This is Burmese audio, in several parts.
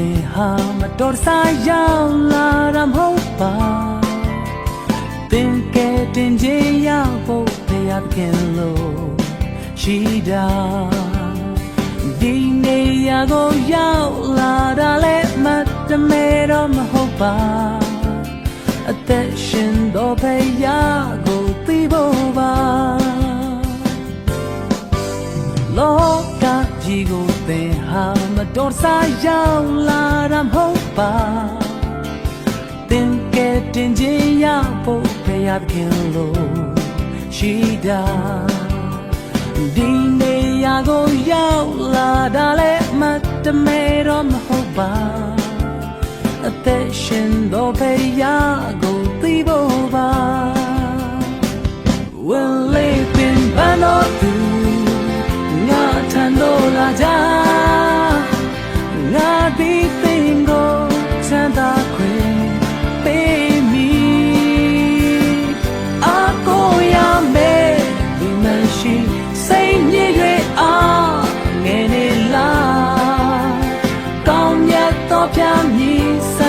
လောကကြီးကိုသင်ဟာမတော်တဆရောက်လာတာမဟုတ်ပါသင်ကဲတင်ခြင်းရဖို့တရားသခင်လို့ရှိတာဒီနေရာကိုရောက်လာတာလဲမတ်တမဲတော့မဟုတ်ပါအသက်ရှင်တော့ဖယားကို တော်ဆာရောက်လာတာမဟုတ်ပါသင်ကဲတင်ခြင်းရဖို့ဖရာသခင်လို့ရှိတာဒီနေရာကိုရောက်လာတာလဲမတ်တမဲတော့မဟုတ်ပါအသက်ရှင်တော့ဖရာ မြတ်သောပြမည်စ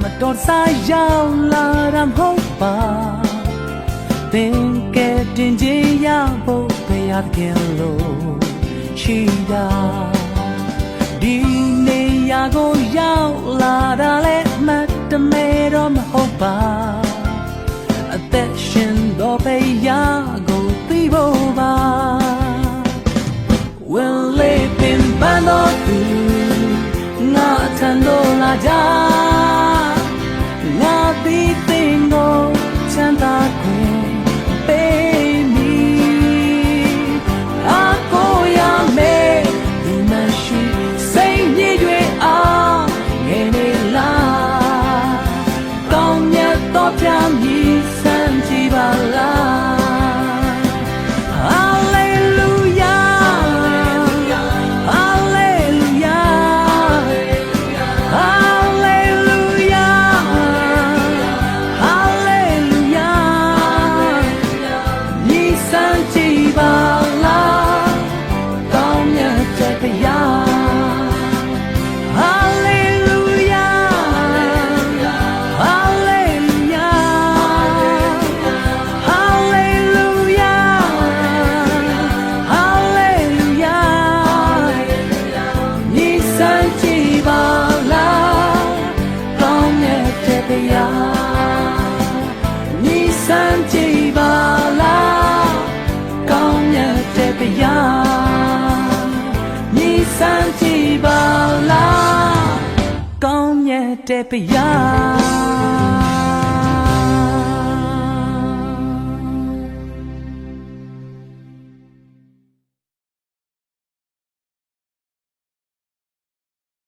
မတော်ဆာရောက်လာတာမဟုတ်ပါသင်ကဲတင်ခြင်းရဖို့ဘယ်ရခင်လို့ရှိတာဒီနေရာကိုရောက်လာတာလဲမတ်တမဲတော့မဟုတ်ပါအသက်ရှင်တော့ဘယ်ရကိုသိဖို့ပါ Will live in Banotu ငါထန်လို့လာကြ တ်တဲ့ဖရာညီစံကြည်ပါလားကောင်းမြတ်တဲ့ဖရာညီစံကြည်ပါလားကောင်းမြတ်တဲ့ဖရာ